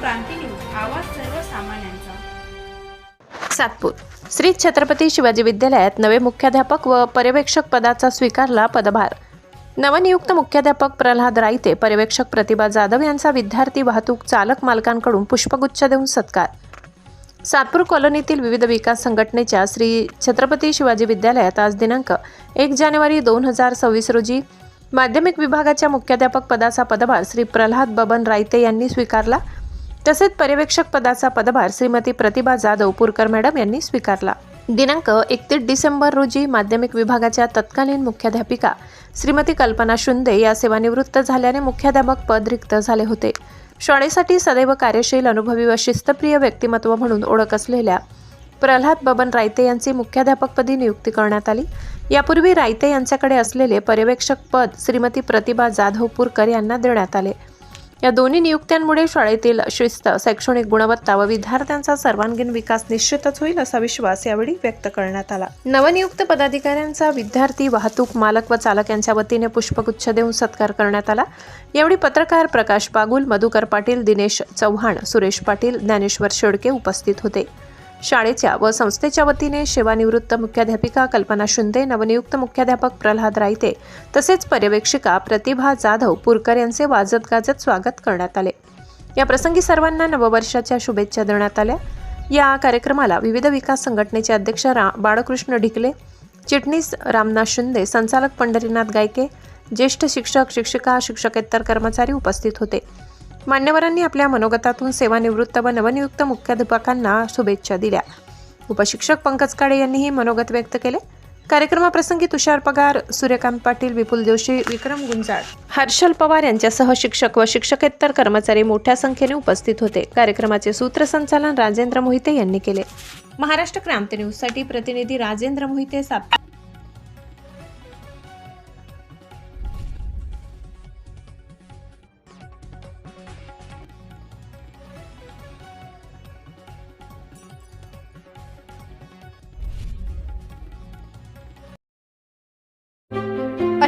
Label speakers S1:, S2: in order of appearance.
S1: क्रांती news आवाज सर्वसामान्यांचा.
S2: सातपूर. श्री छत्रपती शिवाजी विद्यालयात नवे मुख्याध्यापक व पर्यवेक्षक पदाचा स्वीकारला पदभार. नवनियुक्त मुख्याध्यापक प्रल्हाद राईते पर्यवेक्षक प्रतिभा जाधव यांचा विद्यार्थी वाहतूक चालक मालकांकडून पुष्पगुच्छ देऊन सत्कार. सातपूर कॉलनीतील विविध विकास संघटनेच्या श्री छत्रपती शिवाजी विद्यालयात आज दिनांक एक जानेवारी दोन हजार सव्वीस रोजी माध्यमिक विभागाच्या मुख्याध्यापक पदाचा पदभार श्री प्रल्हाद बबन रायते यांनी स्वीकारला. तसेच पर्यवेक्षक पदाचा पदभार श्रीमती प्रतिभा जाधव पुरकर मॅडम यांनी स्वीकारला. दिनांक एकतीस डिसेंबर रोजी माध्यमिक विभागाच्या तत्कालीन मुख्याध्यापिका श्रीमती कल्पना शुंदे या सेवानिवृत्त झाल्याने मुख्याध्यापक पद रिक्त झाले होते. शाळेसाठी सदैव कार्यशील अनुभवी व शिस्तप्रिय व्यक्तिमत्व म्हणून ओळख असलेल्या प्रल्हाद बबन रायते यांची मुख्याध्यापकपदी नियुक्ती करण्यात आली. यापूर्वी रायते यांच्याकडे असलेले पर्यवेक्षक पद श्रीमती प्रतिभा जाधव पुरकर यांना देण्यात आले. या दोन्ही नियुक्त्यांमुळे शाळेतील शिस्त शैक्षणिक गुणवत्ता व विद्यार्थ्यांचा सर्वांगीण विकास निश्चितच होईल असा विश्वास यावेळी व्यक्त करण्यात आला. नवनियुक्त पदाधिकाऱ्यांचा विद्यार्थी वाहतूक मालक व चालक यांच्या वतीने पुष्पगुच्छ देऊन सत्कार करण्यात आला. यावेळी पत्रकार प्रकाश बागुल मधुकर पाटील दिनेश चव्हाण सुरेश पाटील ज्ञानेश्वर शेडके उपस्थित होते. शाळेच्या व संस्थेच्या वतीने सेवानिवृत्त मुख्याध्यापिका कल्पना शिंदे नवनियुक्त मुख्याध्यापक प्रल्हाद रायते तसेच पर्यवेक्षिका प्रतिभा जाधव पुरकर यांचे वाजत गाजत स्वागत करण्यात आले. या प्रसंगी सर्वांना नववर्षाच्या शुभेच्छा देण्यात आल्या. या कार्यक्रमाला विविध विकास संघटनेचे अध्यक्ष रा बाळकृष्ण ढिकले चिटणीस रामनाथ शिंदे संचालक पंढरीनाथ गायके ज्येष्ठ शिक्षक शिक्षिका शिक्षकेतर कर्मचारी उपस्थित होते. मान्यवरांनी आपल्या मनोगतातून सेवानिवृत्त व नवनियुक्त मुख्याध्यापकांना शुभेच्छा दिल्या. उपशिक्षक पंकज काळे यांनीही मनोगत व्यक्त केले. कार्यक्रमाप्रसंगी तुषार पगार सूर्यकांत पाटील विपुल जोशी विक्रम गुंजाळ हर्षल पवार यांच्यासह शिक्षक व शिक्षकेतर कर्मचारी मोठ्या संख्येने उपस्थित होते. कार्यक्रमाचे सूत्रसंचालन राजेंद्र मोहिते यांनी केले. महाराष्ट्र क्रांती न्यूजसाठी प्रतिनिधी राजेंद्र मोहिते साप